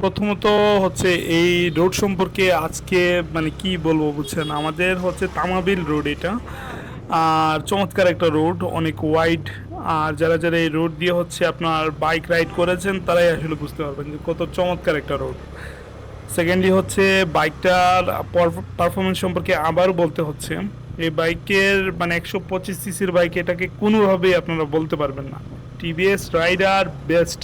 প্রথমত হচ্ছে এই রোড সম্পর্কে আজকে মানে কি বলব বুঝছেন? আমাদের হচ্ছে তামাবিল রোড এটা। আর চমৎকার একটা রোড, অনেক ওয়াইড আর যারা যারা এই রোড দিয়ে হচ্ছে আপনার বাইক রাইড করেছেন, তারাই আসলে বুঝতে পারবেন যে কত চমৎকার একটা রোড। সেকেন্ডলি হচ্ছে বাইকটার পারফরমেন্স সম্পর্কে আবার বলতে হচ্ছে, এই বাইকের মানে একশো পঁচিশ সিসির বাইক এটাকে কোনোভাবেই আপনারা বলতে পারবেন না। টিভিএস রাইডার বেস্ট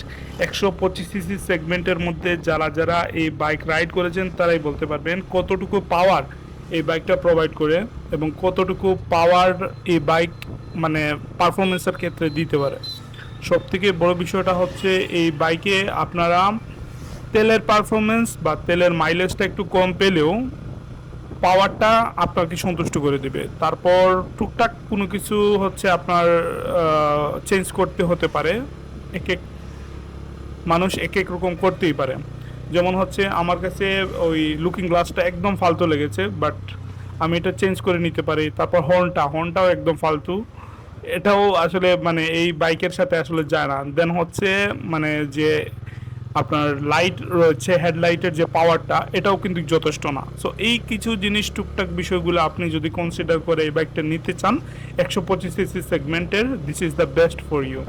একশো পঁচিশ সিসি সেগমেন্টের মধ্যে যারা যারা এই বাইক রাইড করেছেন, তারাই বলতে পারবেন কতটুকু পাওয়ার এই বাইকটা প্রোভাইড করে এবং কতটুকু পাওয়ার এই বাইক মানে পারফরমেন্সের ক্ষেত্রে দিতে পারে। সব থেকে বড় বিষয়টা হচ্ছে এই বাইকে আপনারা তেলের পারফরমেন্স বা তেলের মাইলেজটা একটু কম পেলেও পাওয়ারটা আপনাকে সন্তুষ্ট করে দিবে। তারপর টুকটাক কোনো কিছু হচ্ছে আপনার চেঞ্জ করতে হতে পারে। এক এক মানুষ এক এক রকম করতেই পারে। যেমন হচ্ছে আমার কাছে ওই লুকিং গ্লাসটা একদম ফালতু লেগেছে বাট আমি এটা চেঞ্জ করে নিতে পারি। তারপর হর্নটা হর্নটাও একদম ফালতু। এটাও আসলে মানে এই বাইকের সাথে আসলে যায় না। দেন হচ্ছে মানে যে আপনার লাইট রয়েছে হেডলাইটের যে পাওয়ারটা এটাও কিন্তু যথেষ্ট না। সো এই কিছু জিনিস টুকটাক বিষয়গুলো আপনি যদি কনসিডার করে এই বাইকটা নিতে চান, একশো পঁচিশ সিসি সেগমেন্টের this is the best for you